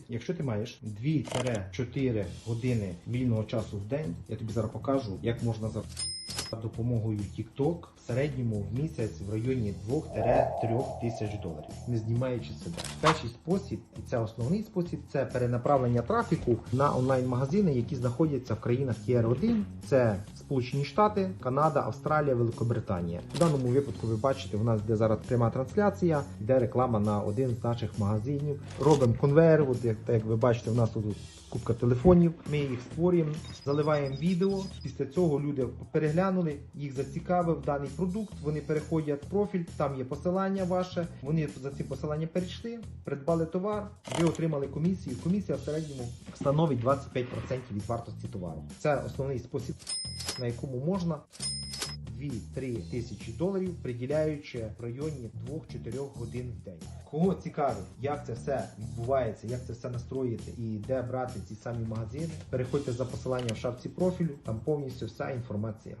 Дивіться, якщо ти маєш 2-4 години вільного часу в день, я тобі зараз покажу, як можна за допомогою TikTok в середньому в місяць в районі 2-3 тисяч доларів, не знімаючи себе. Перший спосіб, і це основний спосіб, це перенаправлення трафіку на онлайн-магазини, які знаходяться в країнах ЄР1. Це Сполучені Штати, Канада, Австралія, Великобританія. В даному випадку ви бачите, у нас де зараз пряма трансляція, йде реклама на один з наших магазинів. Робимо конвейер. От як, так як ви бачите, у нас тут купка телефонів. Ми їх створюємо, заливаємо відео. Після цього люди переглянули, їх зацікавив даний продукт. Вони переходять профіль, там є посилання ваше. Вони за ці посилання перейшли, придбали товар, ви отримали комісію. Комісія в середньому становить 25% від вартості товару. Це основний спосіб, на якому можна 2-3 тисячі доларів, приділяючи в районі 2-4 годин в день. Кого цікавить, як це все відбувається, як це все настроїти і де брати ці самі магазини, переходьте за посиланням в шапці профілю, там повністю вся інформація.